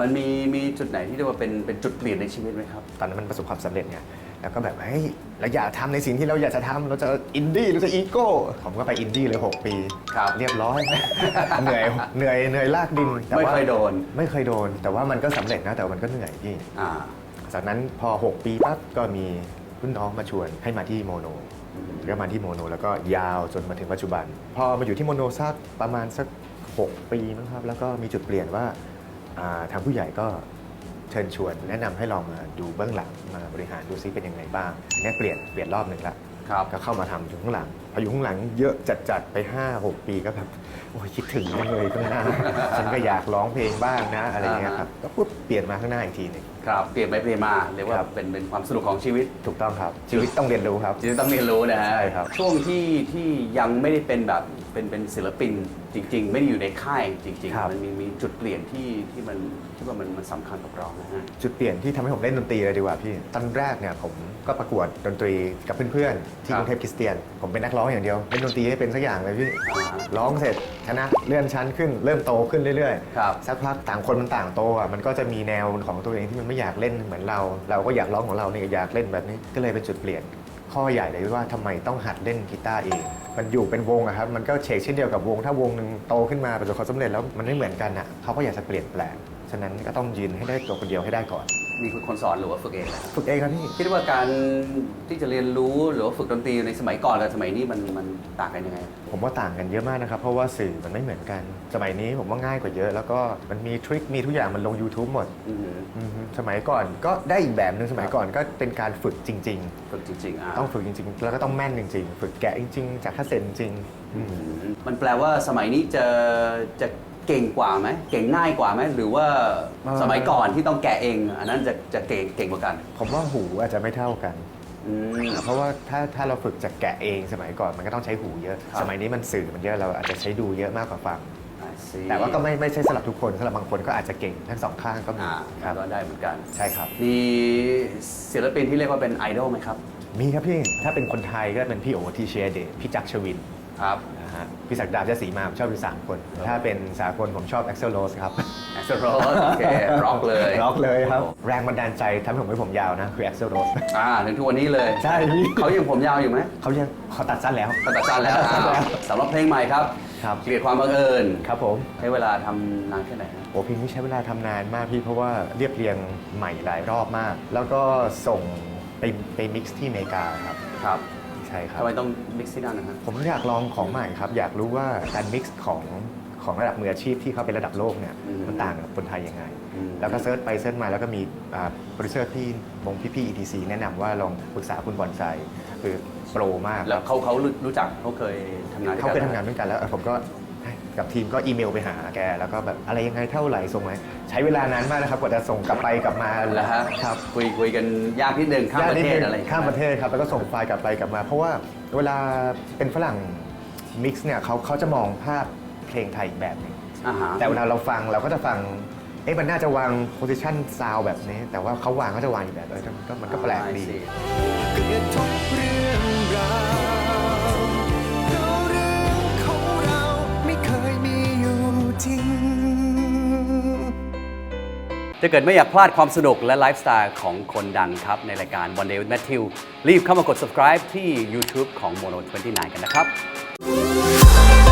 มันมีมีจุดไหนที่เรียกว่าเป็นเป็นจุดเปลี่ยนในชีวิตไหมครับ ตอนนั้นมันประสบความสำเร็จไงแล้วก็แบบเฮ้ยเราอยากทำในสิ่งที่เราอยากจะทำเราจะอินดี้เราจะอีโก้ผมก็ไปอินดี้เลย 6 ปีครับเรียบร้อย เหนื่อยเหนื่อยเหนื่อยลากดินแต่ไม่ว่าเคยโดน ไม่เคยโดน แต่ว่ามันก็สำเร็จนะแต่ว่ามันก็เหนื่อยพี่อ่าจากนั้นพอ 6 ปีปั๊บก็มีรุ่นน้องมาชวนให้มาที่โมโนก็มาที่โมโน แล้วก็ยาวจนมาถึงปัจจุบัน พอมาอยู่ที่โมโนสักประมาณสัก 6 ปีมั้งครับ แล้วก็มีจุดเปลี่ยนว่าอ่า ทางผู้ใหญ่ก็เชิญชวนแนะนำให้ลองมาดูเบื้องหลังมาบริหารดูซิเป็นยังไงบ้างอันนี้เปลี่ยนเปลี่ยนรอบหนึ่งละครับก็เข้ามาทำอยู่ข้างหลังพออยู่ข้างหลังเยอะจัดๆไป 5-6 ปีก็แบบโอ้ยคิดถึงจังเลยข้างหน้า ฉันก็อยากร้องเพลงบ้างนะอะไรเงี้ยครับก็ปุ๊บเปลี่ยนมาข้างหน้าอีกทีหนึ่งครับเปลี่ยนไปเปลี่ยนมาเรียกว่าครับ เป็นเป็นความสนุกของชีวิตถูกต้องครับ ชีวิตต้องเรียนรู้ครับที่ต้องเรียนรู้นะฮะใช่ครับ ช่วงที่ที่ยังไม่ได้เป็นแบบเป็นเป็นศิลปินจริง ๆ ไม่ได้อยู่ในค่ายจริง ครับ ๆ มันมีมีจุดเปลี่ยนที่ที่มันที่ว่ามันมันสำคัญกับเรานะฮะ จุดเปลี่ยนที่ทำให้ผมเล่นดนตรีเลยดีกว่าพี่ ตอนแรกเนี่ยผมก็ประกวดดนตรีกับเพื่อนๆ ที่คกรับรุงเทพคริสเตียน ผมเป็นนักร้องอย่างเดียวเล่นดนตรีให้เป็นสักอย่างเลยพี่อ่าฮะร้องเสร็จชนะเลื่อนชั้นขึ้นเริ่มโตขึ้นเรื่อยครับสักพักต่างคนมันต่างโตอะมันก็จะมีแนวของตัวเองที่มันไม่อยากเล่นเหมือนเรา เราก็อยากร้องของเราเนี่ยอยากเล่นแบบนี้ก็เลยเป็นจุดเปลี่ยน ข้อใหญ่เลยว่าทำไมต้องหัดเล่นกีตาร์เอง มันอยู่เป็นวงอะครับ มันก็เชกเช่นเดียวกับวง ถ้าวงหนึ่งโตขึ้นมาประสบความสำเร็จแล้วมันไม่เหมือนกันอะเขาก็อยากจะเปลี่ยนแปลง ฉะนั้นก็ต้องยืนให้ได้ตัวคนเดียวให้ได้ก่อน มีคนสอนหรือว่าฝึกเองนะฝึกเองครับพี่ คิดว่าการที่จะเรียนรู้หรือว่าฝึกดนตรีในสมัยก่อนกับสมัยนี้มันมันต่างกันยังไง ผมว่าต่างกันเยอะมากนะครับ เพราะว่าสื่อมันไม่เหมือนกัน สมัยนี้ผมว่าง่ายกว่าเยอะ แล้วก็มันมีทริค มีทุกอย่างมันลง YouTube หมดอือหืออือฮึสมัยก่อนก็ได้อีกแบบหนึงสมัยก่อนก็เป็นการฝึกจริงฝึกจริงๆอะๆต้องฝึกจริงๆ แล้วก็ต้องแม่นจริง ๆ ฝึกแกะจริง ๆ จากคาสเซ็ตจริงๆอื มอืมมันแปลว่าสมัยนี้จะจะเก่งกว่าไหมเก่งง่ายกว่าไหมหรือว่าเอ่อสมัยก่อนที่ต้องแกะเอง อันนั้นจะจะเก่งเก่งกว่ากัน ผมว่าหูอาจจะไม่เท่ากันอืมเพราะว่าถ้าถ้าเราฝึกจากแกะเองสมัยก่อนมันก็ต้องใช้หูเยอะครับสมัยนี้มันสื่อมันเยอะเราอาจจะใช้ดูเยอะมากกว่าฟัง I see แต่ว่าก็ไม่ไม่ใช่สำหรับทุกคนสำหรับบางคนก็อาจจะเก่งทั้งสองข้างก็มีอ่าครับก็ได้เหมือนกันใช่ครับมีศิลปินที่เรียกว่าเป็นไอดอลไหมครับ มีครับพี่ถ้าเป็นคนไทยก็เป็นพี่โอทีเชียเดชพี่จักรชวิน ครับนะฮะพี่ศักดาเจาสีมาผมชอบอยู่สามคน ถ้าเป็นสากลผมชอบ a อ x e l Rose ครับ แอสโรสโอเคร็อกเลยร็อกเลยครับ แรงบันดาลใจทำให้ผมไว้ผมยาวนะ คือ a อ x e l Rose อ่าถึงทุกวันนี้เลยใช่พี่ เขายังผมยาวอยู่ไหมเขายังเขาตัดสั้นแล้ว เขาตัดสั้นแล้วตัดสั้นแล้วอ่าสำหรับเพลงใหม่ครับครับ เกลียดความบังเอิญครับผม ใช้เวลาทำนานแค่ไหนฮะ โอ้เพลงนี้ใช้เวลาทำนานมากพี่เพราะว่าเรียบเรียงใหม่หลายรอบมาก แล้วก็ส่งไปไปมิกซ์ที่อเมริกาครับ ครับ ใช่ครับ ทำไมต้องมิกซ์ที่นั่นนะฮะ ผมอยากลองของใหม่ครับ อยากรู้ว่าการมิกซ์ของของระดับมืออาชีพที่เขาเป็นระดับโลกเนี่ยอืมมันต่างกับคนไทยยังไง อืม แล้วก็เซิร์ชไปเซิร์ชมาแล้วก็มีอ่าโปรดิวเซอร์ที่วงพี่ๆ ETC แนะนำว่าลองปรึกษาคุณบอลไซคือโปรมากแล้วเขาเขารู้รู้จักเขาเคยทำงานด้วยเขากันเคยทำงานด้วยกันแล้วเออผมก็ให้ กับทีมก็อีเมลไปหาแก แล้วก็แบบอะไรยังไงเท่าไหร่ส่งไหมใช้เวลานานมากนะครับกว่าจะส่งกลับไปกลับมาแล้วฮะครับคุยคุยกันยากนิดนึงข้ามประเทศยกนิดนึงอะไรอย่งเงี้ยข้ามประเทศครับแล้วก็ส่งไฟล์กลับไปกลับมา เพราะว่าเวลาเป็นฝรั่งมิกซ์เนี่ยเขาเขาจะมองภาพเพลงไทยอีกแบบหนึงอ่าฮะแต่เวลาเราฟังเราก็จะฟังเอ๊ะมันน่าจะวางโพซิชันซาวแบบนี้ แต่ว่าเขาวางเขาจะวางอีกแบบเออมันก็มันก็แปลกดีอ่า I see เกลียดทุกเรื่อง ถ้าเกิดไม่อยากพลาดความสนุกและไลฟ์สไตล์ของคนดังครับ ในรายการ One Day with Matthew รีบเข้ามากด subscribe ที่ YouTube ของ Mono 29 กันนะครับ